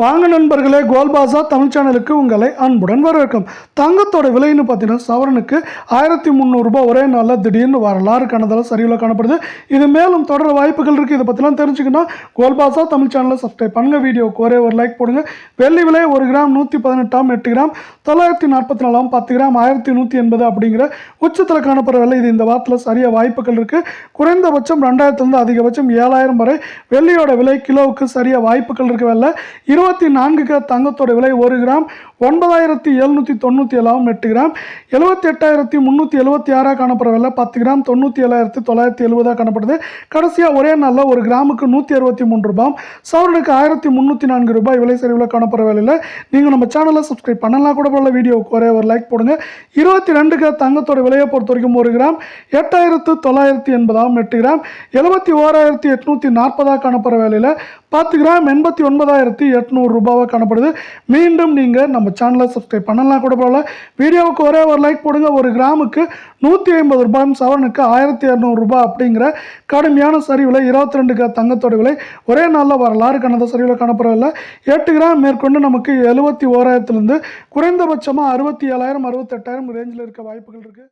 வாங்க நண்பர்களே கோல்பாசா தமிழ் சேனலுக்கு உங்களை அன்புடன் வரவேற்கும். தங்கத்தோட விலைன்னு பார்த்தீங்கன்னா சவரனுக்கு ஆயிரத்தி முந்நூறுரூபா ஒரே நாளில் திடீர்னு வரலாறு கணதில் சரிவில் காணப்படுது. இது மேலும் தொடர வாய்ப்புகள் இருக்குது இதை பற்றிலாம் தெரிஞ்சுக்கணும் கோல்பாசா தமிழ் சேனலை சப்ஸ்கிரைப் பண்ணுங்க. வீடியோக்கு ஒரே ஒரு லைக் போடுங்க. வெள்ளி விலை ஒரு கிராம் நூற்றி பதினெட்டாம் எட்டு கிராம். தொள்ளாயிரத்தி நாற்பத்தி நாலாம் பத்து கிராம் ஆயிரத்தி நூற்றி எண்பது அப்படிங்கிற உச்சத்தில் காணப்படுற விலை. இது இந்த வாரத்தில் சரியாக வாய்ப்புகள் இருக்குது குறைந்தபட்சம் ரெண்டாயிரத்துலேருந்து அதிகபட்சம் ஏழாயிரம் வரை வெள்ளியோட விலை கிலோவுக்கு சரியாக வாய்ப்புகள் இருக்க வேலை இருபத்தி நான்கு கிராம் தங்கத்தோட விலை ஒரு கிராம் ஒன்பதாயிரத்தி எழுநூற்றி தொண்ணூற்றி ஏழாவும் எட்டு கிராம் எழுபத்தி எட்டாயிரத்தி முந்நூற்றி எழுபத்தி ஆறாக காணப்படுற விலை பத்து கிராம் தொண்ணூற்றி ஏழாயிரத்தி தொள்ளாயிரத்தி எழுபதாக காணப்படுது. கடைசியாக ஒரே நாளில் ஒரு கிராமுக்கு நூற்றி அறுபத்தி மூணு ரூபாய் சவரனுக்கு ஆயிரத்தி முந்நூற்றி நான்கு ரூபாய் விலை சரிவில் காணப்படுற விலையில் நீங்கள் நம்ம சேனலை சப்ஸ்கிரைப் பண்ணலாம். கூட போல வீடியோவுக்கு ஒரே ஒரு லைக் போடுங்க. இருபத்தி ரெண்டு கிராம் தங்கத்தோட விலையை பொறுத்த வரைக்கும் ஒரு கிராம் எட்டாயிரத்து தொள்ளாயிரத்தி எண்பதாகவும் எட்டு கிராம் எழுபத்தி ஓராயிரத்தி எட்நூற்றி நாற்பதாக காணப்படுற வேலையில் பத்து கிராம் எண்பத்தி ஒன்பதாயிரத்தி எட்நூறு ரூபாவாக காணப்படுது. மீண்டும் நீங்கள் நம்ம சேனலை சப்ஸ்கிரைப் பண்ணலாம் கூட போகல வீடியோவுக்கு ஒரே ஒரு லைக் போடுங்க. ஒரு கிராமுக்கு நூற்றி ஐம்பது ரூபாயும் சவரனுக்கு ஆயிரத்தி இரநூறுபா அப்படிங்கிற கடுமையான சரிவில் இருபத்தி ரெண்டு கிராம் தங்கத்தோட விலை. ஒரே நாளில் வரலாறு கணத சரிவில் காணப்படவில்லை. எட்டு கிராம் மேற்கொண்டு நமக்கு எழுபத்தி ஓராயிரத்துலேருந்து குறைந்தபட்சமாக அறுபத்தி ஏழாயிரம் அறுபத்தெட்டாயிரம் ரேஞ்சில் இருக்க வாய்ப்புகள் இருக்குது